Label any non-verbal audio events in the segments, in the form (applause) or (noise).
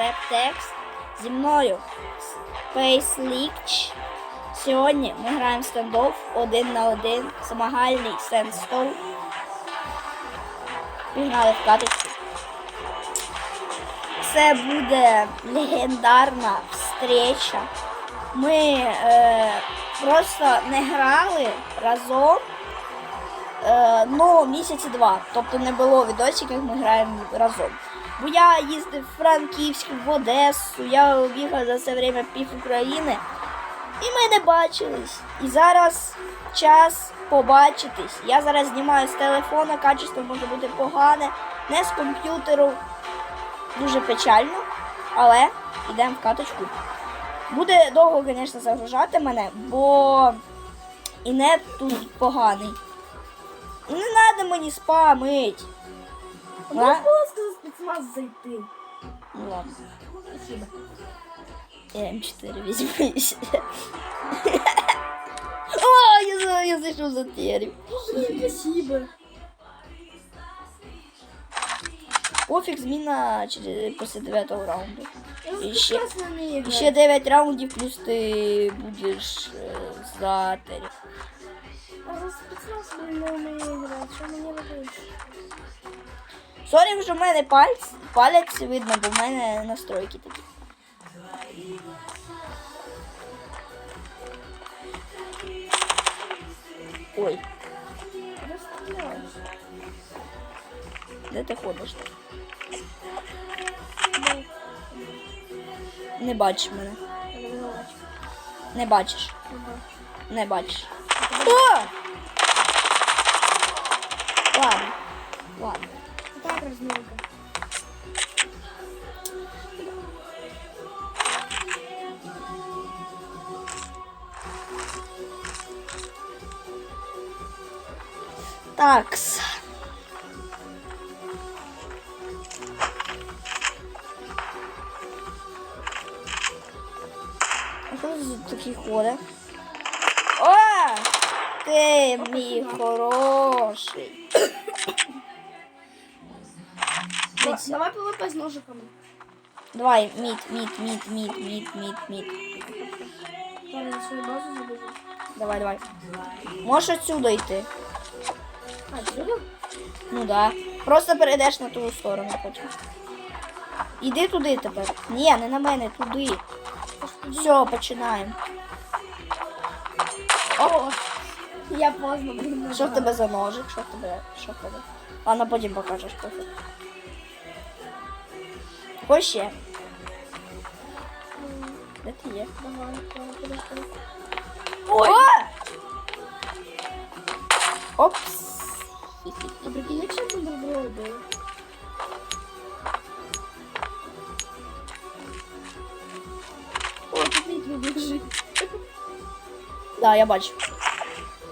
Рептекст. Зі мною Space Leech. Сьогодні ми граємо стендов один на один. Змагальний сендстоу. Пігнали в каточку. Це буде легендарна встреча. Ми е, просто не грали разом. Е, ну, місяці два. Тобто не було відосів, як ми граємо разом. Бо я їздив в Франківськ, в Одесу, я обігав за це время пів України. І ми не бачились. І зараз час побачитись. Я зараз знімаю з телефона, качество може бути погане, не з комп'ютеру. Дуже печально, але йдемо в каточку. Буде довго, звісно, загружати мене, бо інет тут поганий. І не треба мені спамить. Можна А? Сказати зайти. Ну ладно. Спасибо. Я М4 візьмусь. (laughs) О, я, за- я зайшов за терем. Спасибо. Пофіг, зміна через, після 9 раунду. І ще- І ще 9 раундів, плюс ти будеш е, за терем. А за спецназ не умею играть. Что мне робити? Сорі, що в мене пальць, палець видно, бо в мене настройки такі. Ой, де ти ходиш? так? Не бачиш мене. Не бачиш. Не бачиш. О! Ладно. Ладно. Так розминка. Такс. А що це за такий ходить? О! Ти мій хороший. Да, Давай ПВП з ножиками. Давай, мід, мід. Зараз на свою базу забежу. Давай, давай. Можеш отсюда йти. А, сюди? Ну да. Просто перейдеш на ту сторону потім. Іди туди тепер. Ні, не на мене, туди. Все, починаємо. О, я поздно, Що в тебе за ножик? Що в тебе? Що в тебе? Ладно, потім покажеш пофіг. Ось ще. Де ти є? Давай, давай, давай. Ой! Опс. А прикинь, якщо б ми двоє були. О, тут Мітві біжить. Да, я бачу.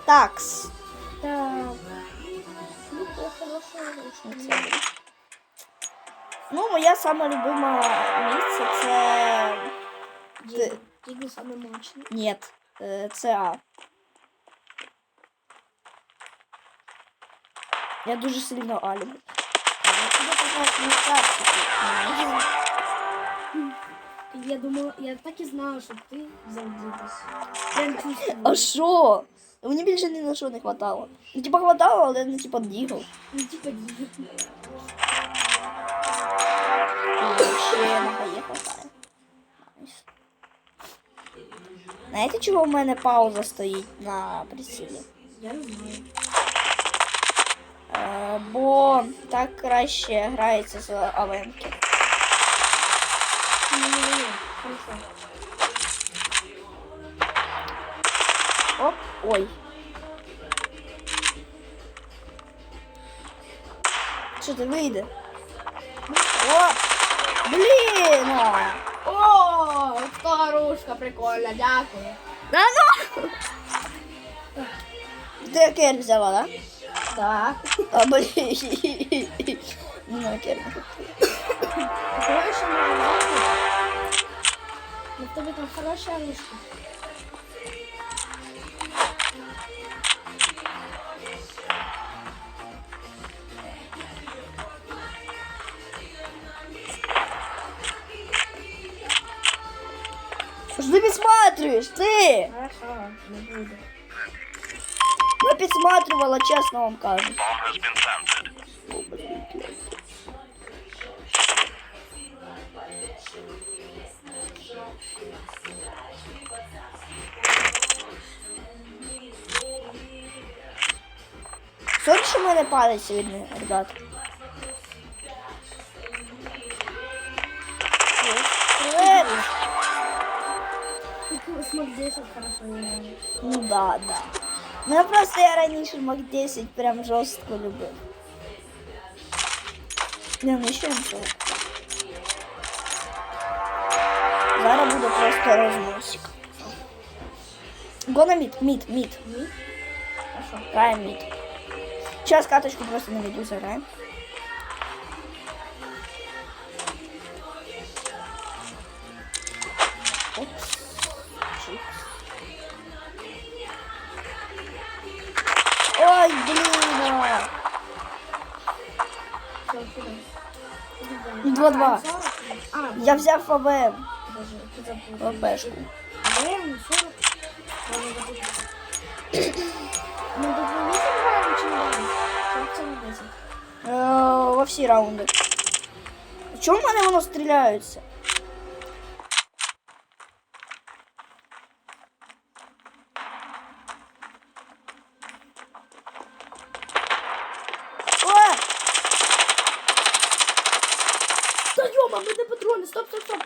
Такс. Моя любима місце це. Діти саме мощні. Ні, е, це А. Я дуже сильно А люблю. Я думала, я так і знала, що ти взяв Дітас. А що? Мені більше ні на що не хватало. Ну, типа хватало, але не типа дігав. Ну, типа Дітас. Ще на хає Знаєте, чого в мене пауза стоїть на прицілі? Я не знаю. Е, бо так краще грається з Авенки. Оп, ой. Що ти вийде? О! Блін! а! О, старушка прикольна, дякую. Да ну! Ти кер взяла, да? Так. А, блін. Ну, кер. може бути. Ну, в тебе там хороша ручка. Підсматриваешь? Ты! Хорошо, не буду. Я підсматривала, чесно вам кажу. Сорі, що в мене палець видно, ребят. МАК-10 хорошо играет. Ну да, да. Ну просто я раньше МАК-10 прям жестко любил. Не, ну ще нічого. Зара буде просто разносик. Го на мид, мид, мид. Хорошо. А Граем мид. Сейчас каточку просто на виду зараем. Опс. Чикс. Ой, блин! а. Все, сюди. 2-2. А, Я взяв АВМ. боже, ти забув. ВПшку. А де він? 40? Ладно, забув. Ну, тут ви 8 граємо чи не граємо? 40 це не 10. Е, Во всі раунди. Чому в мене воно стріляється? О! Та йома, де патрони, стоп, стоп, стоп.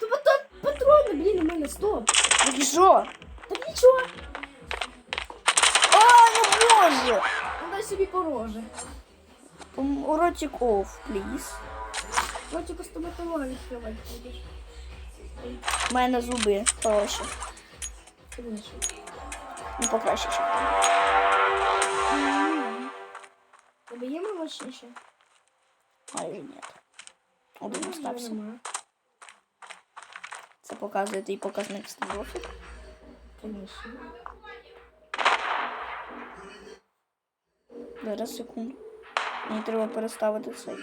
Пат- патрони, блін, у мене, стоп. Так що? Так нічого, А, ну боже! ну дай собі пороже. Um, Ротик off, please. Ротику стоматолога відкривати будеш. У мене зуби хороші. Ну, покраще ще. Є молочніше? Майже ні. Один остався. Нема. Це показує твій показник стандофік. Конечно. Зараз секунду. Мені треба переставити цей.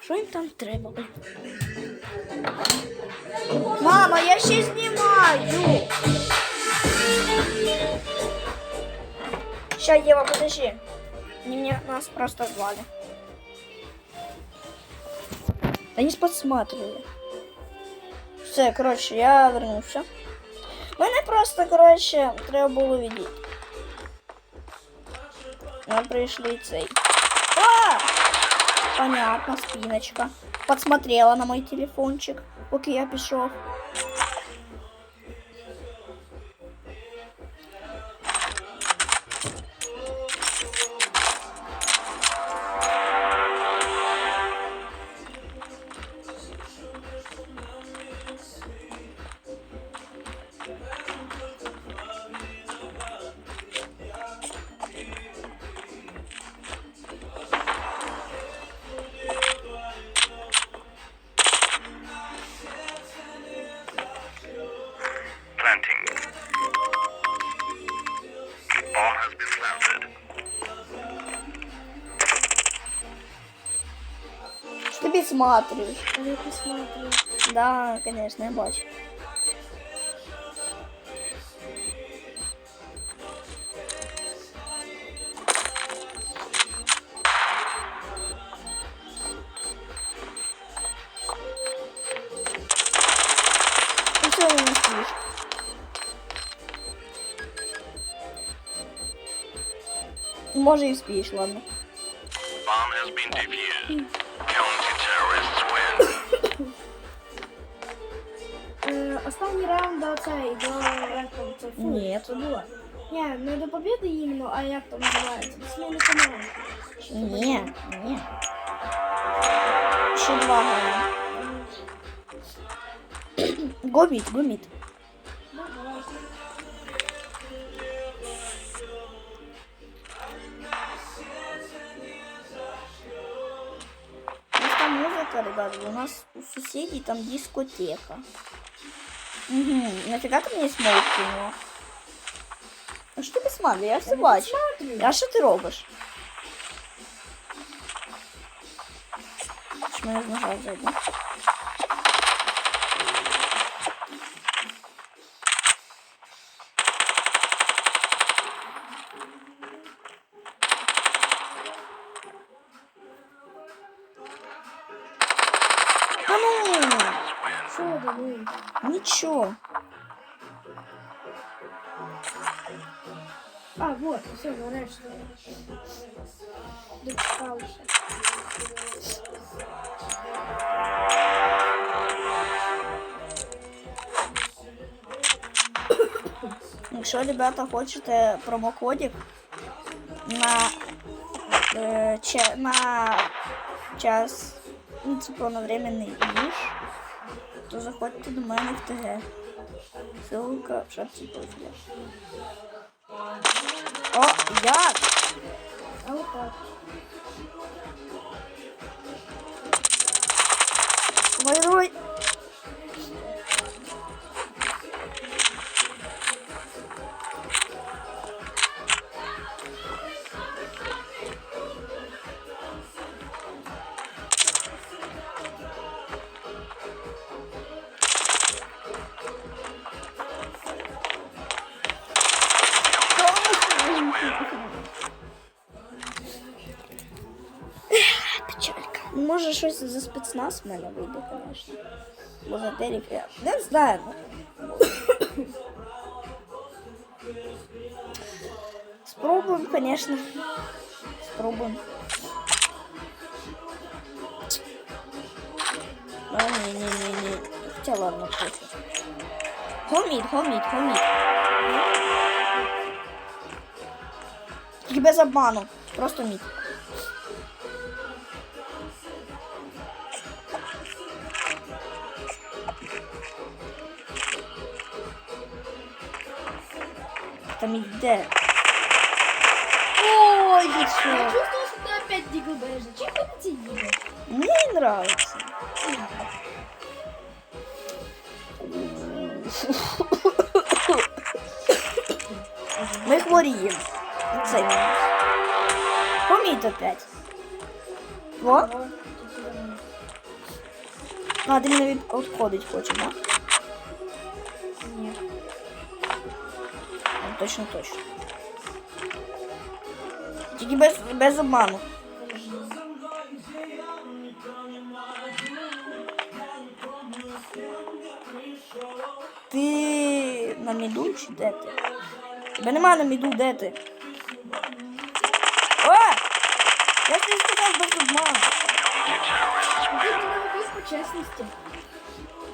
Що їм там треба? Мама, я ще знімаю. Ща, Єва, подожди. Они мне нас просто звали. Да не подсматривали. Все, коротше, я вернувся. Мене просто, коротше, треба було відійти. Ми прийшли цей. А! Понятно, спиночка. Подсмотрела на мой телефончик, поки я пішов. Що ти підсматриваєш? А я посмотрю. Да, конечно, я бачу. Ну все, не спиш. Може і спіш, ладно. Bomb has been defused. останній раунд до цей, до як там це фу. Ні. Це було. Ні, не до побіди іменно, а як там називається? До зміни команди. Ні, ні. Ще два грає. (coughs) Гоміт, гоміт. Ну, давай. У нас там музыка, ребят, у нас у соседей там дискотека. Угу. Нафига ты мне смолк кинула? А що ти посмотри, я все бачу. Смотрю. А що ти робиш? Мене знажав задні. Та ну, Що диви? нічого. А, вот, все, нарешті. Дочекалися. Якщо, ребята, хочете промокодик на, че, на час, ну, типу, на временний ніж, то заходьте до мене в ТГ. Ссылка в шапці профіля. О, як? А вот Може щось за спецназ в мене вийде, звісно. Бо за я не знаю. ну. Спробуємо, звісно. Спробуємо. А, ні, ні, ні, ні. Хоча ладно, пофіг. Гоміт, гоміт, гоміт. Тільки без обману. Просто мід. Там іде. Ой, ти Я що? чувствую, что ты опять дигаешь. Зачем ты эти дигаешь? Мені не нравится. Ми хворіємо. Це мінус. Поміть опять. Во? А, ти мене від... відходить хочеш, да? Точно, точно. Тільки без, без обману. Ти на міду чи де ти? Тебе нема на міду, де ти? О! Я ж тобі сказав без обману. Меня убил.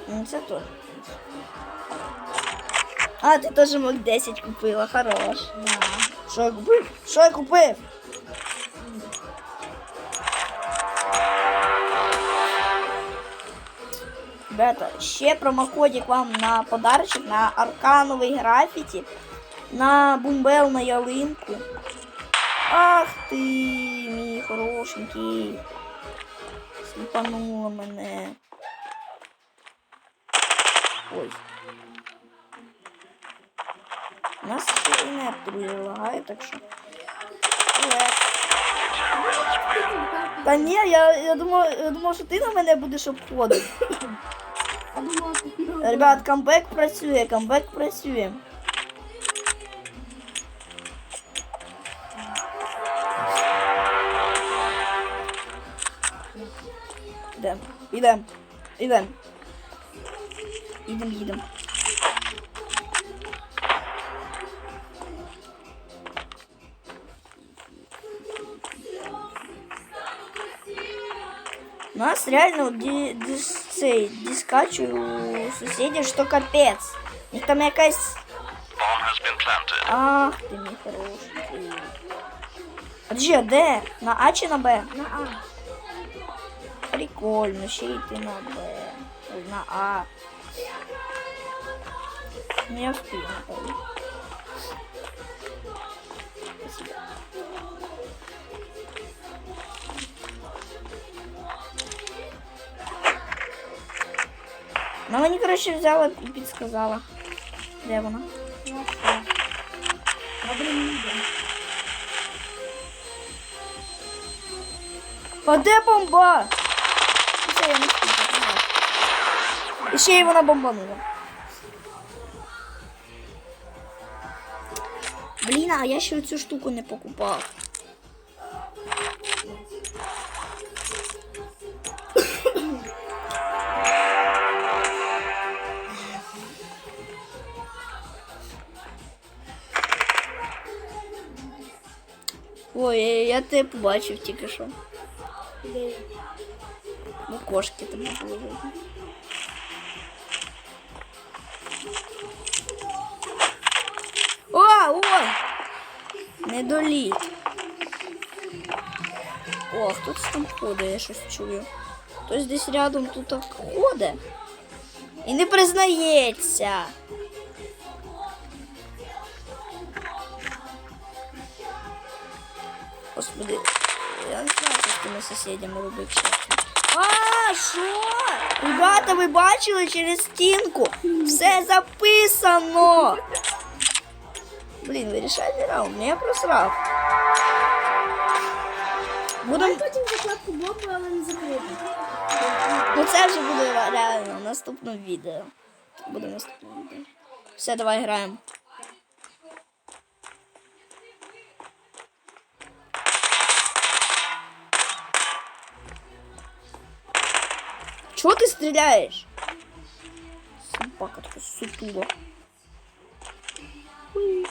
Ну, це то. А, ти теж мог 10 купила, хорош. Да. Що я купив? Що я купив? Ребята, ще промокодик вам на подарочок на аркановий графіті, на бумбел на ялинку. Ах ти, мій хорошенький. Сліпанула мене. Ой. У нас не друзі так що. Та ні, я, я думав, я думав, що ти на мене будеш обходити. Ребят, камбек працює, камбек працює. Ідем, ідем, ідем. Ідем, їдем. У нас реально ди, дис, цей, дискач у сусідів, що капець. У них там якась. Bomb has been planted. Ах ти мій хороший. Подожди, а де? На А чи на Б? На А. Прикольно, ще йти на Б. Ой, на А. Ну я встиг, напевно. Спасибо. Ну, мені, коротше, взяла і підсказала. Де вона? Ну? А де бомба? я не встиг. І ще й вона бомбанула. Блін, а я ще цю штуку не покупав. Ой, я, я тебе побачив тільки що. Де? Ну, кошки було видно. О, о! Недоліт. О, хтось там ходить, я щось чую. Хтось десь рядом тут так ходить. І не признається. Я не знаю, що з тими сусідями робити чесно. А, що? Ребята, ви бачили через стінку? Все записано. Блін, вирішальний раунд, ну я просрав. Будем... Потім закладку бомби, але не закрити. Ну це вже буде реально в наступному відео. Буде в наступному відео. Все, давай граємо. Чого ти стріляєш? Собака така сутула. Уй.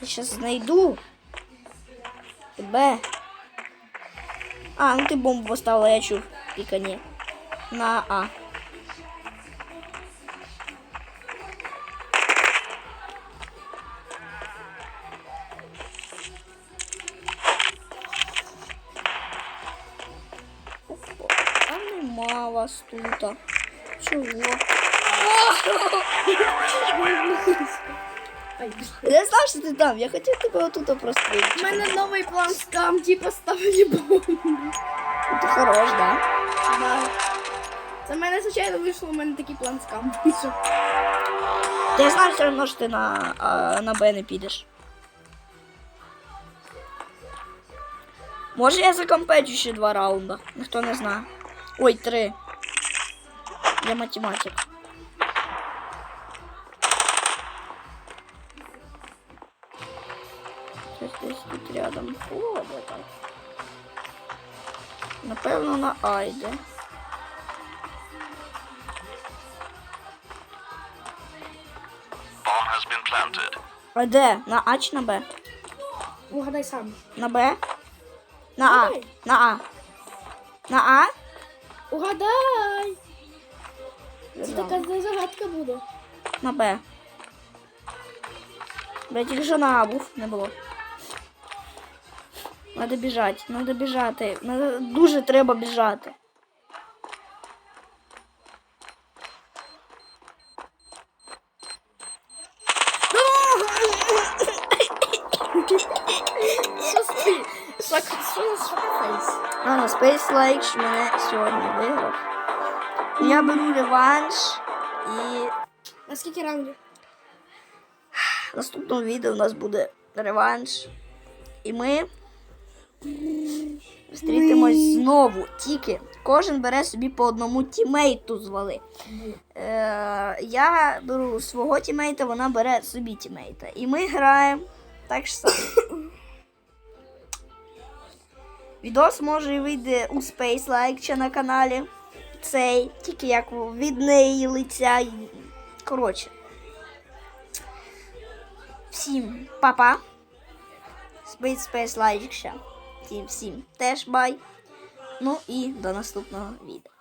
Я сейчас знайду. Тебе. А, ну ти бомбу поставила, я чув. Пікані. На А. вас тут. Чого? Я знав, що ти там. Я хотів тебе отут просто У мене новий план скам, типу ставлю бомбу. Ти хорош, да? Да. Це в мене звичайно вийшло, у мене такий план скам. Ти знаєш все одно, що ти на, а, на Б не підеш. Може я закомпечу ще два раунда. Ніхто не знає. Ой, три. Я математик. Щось десь тут рядом ходить. так. Напевно на А йде. А де? На А чи на Б? Угадай сам. На Б? На А. На А. На А? Угадай! Це така загадка буде. На Б. Бля, тільки що на А був, не було. Надо біжати, надо біжати. Надо, дуже треба біжати. Шокфейс? А, ну, мене сьогодні виграв. Я беру реванш і На скільки раундів? в наступному відео у нас буде реванш. І ми зустрітимось знову. Тільки кожен бере собі по одному тімейту звали. Е, я беру свого тімейта, вона бере собі тімейта. І ми граємо так ж само. (coughs) Відос може і вийде у Space Like чи на каналі. Цей, тільки як від неї лиця. Коротше. Всім па-па. Space Space лайк ще. Всім всім теж бай. Ну і до наступного відео.